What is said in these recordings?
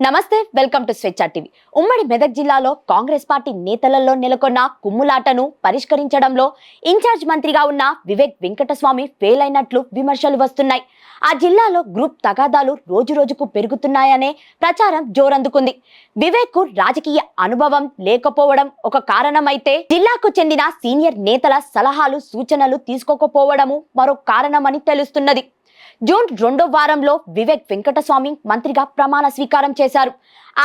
నమస్తే welcome to స్వేచ్ఛ TV. ఉమ్మడి మెదక్ జిల్లాలో కాంగ్రెస్ పార్టీ నేతలలో నెలకొన్న కుమ్ములాటను పరిష్కరించడంలో ఇన్ఛార్జ్ మంత్రిగా ఉన్న వివేక్ వెంకటస్వామి ఫెయిల్ అయినట్లు విమర్శలు వస్తున్నాయి. ఆ జిల్లాలో గ్రూప్ తగాదాలు రోజు రోజుకు పెరుగుతున్నాయనే ప్రచారం జోరందుకుంది. వివేక్ రాజకీయ అనుభవం లేకపోవడం ఒక కారణమైతే జిల్లాకు చెందిన సీనియర్ నేతల సలహాలు సూచనలు తీసుకోకపోవడము మరో కారణమని తెలుస్తున్నది. జూన్ రెండో వారంలో వివేక్ వెంకటస్వామి మంత్రిగా ప్రమాణ స్వీకారం చేశారు.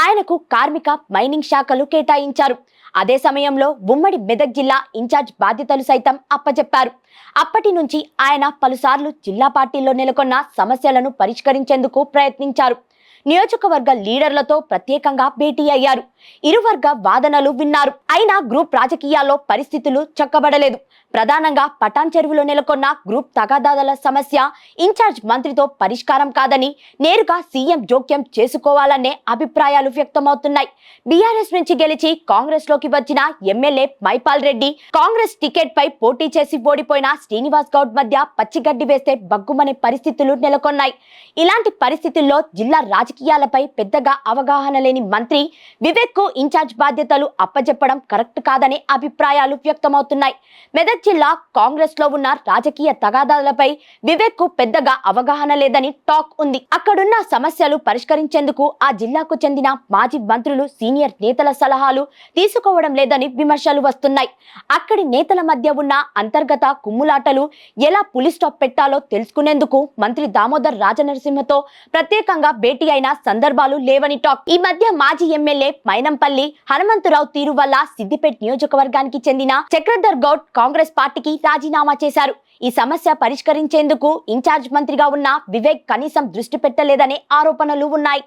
ఆయనకు కార్మిక మైనింగ్ శాఖలు కేటాయించారు. అదే సమయంలో ఉమ్మడి మెదక్ జిల్లా ఇన్ఛార్జ్ బాధ్యతలు సైతం అప్పచెప్పారు అప్పటి నుంచి ఆయన పలుసార్లు జిల్లా పార్టీలో నెలకొన్న సమస్యలను పరిష్కరించేందుకు ప్రయత్నించారు. నియోజకవర్గ లీడర్లతో ప్రత్యేకంగా భేటీ అయ్యారు. ఇరువర్గ వాదనలు విన్నారు. అయినా గ్రూప్ రాజకీయాల్లో పరిస్థితులు చక్కబడలేదు. ప్రధానంగా పటాన్ చెరువులో నెలకొన్న గ్రూప్ తగాదాల సమస్య ఇన్ఛార్జ్ మంత్రితో పరిష్కారం కాదని నేరుగా సీఎం జోక్యం చేసుకోవాలనే అభిప్రాయాలు వ్యక్తమవుతున్నాయి. బీఆర్ఎస్ నుంచి గెలిచి కాంగ్రెస్లోకి వచ్చిన ఎమ్మెల్యే మైపాల్ రెడ్డి కాంగ్రెస్ టికెట్ పై పోటీ చేసి ఓడిపోయిన శ్రీనివాస్ గౌడ్ మధ్య పచ్చిగడ్డి వేస్తే బగ్గుమనే పరిస్థితులు నెలకొన్నాయి. ఇలాంటి పరిస్థితుల్లో జిల్లా రాజకీయాలపై పెద్దగా అవగాహన లేని మంత్రి వివేక్కు ఇన్ఛార్జ్ బాధ్యతలు అప్పజెప్పడం కరెక్ట్ కాదనే అభిప్రాయాలు వ్యక్తమవుతున్నాయి. మెదక్ జిల్లా కాంగ్రెస్లో ఉన్న రాజకీయ తగాదాలపై వివేక్కు పెద్దగా అవగాహన లేదని టాక్ ఉంది. అక్కడున్న సమస్యలు పరిష్కరించేందుకు ఆ జిల్లాకు చెందిన మాజీ మంత్రులు సీనియర్ నేతల సలహాలు తీసుకోవడం లేదని విమర్శలు వస్తున్నాయి. అక్కడి నేతల మధ్య ఉన్న అంతర్గత కుమ్ములాటలు ఎలా పులి స్టాప్ పెట్టాలో తెలుసుకునేందుకు మంత్రి దామోదర్ రాజనరసింహతో ప్రత్యేకంగా భేటీ అయిన సందర్భాలు లేవని టాక్. ఈ మధ్య మాజీ ఎమ్మెల్యే మైనంపల్లి హనుమంతరావు తీరు వల్ల సిద్దిపేట నియోజకవర్గానికి చెందిన చక్రధర్ గౌడ్ కాంగ్రెస్ పార్టీకి రాజీనామా చేశారు. ఈ సమస్య పరిష్కరించేందుకు ఇన్ఛార్జ్ మంత్రిగా ఉన్న వివేక్ కనీసం దృష్టి పెట్టలేదనే ఆరోపణలు ఉన్నాయి.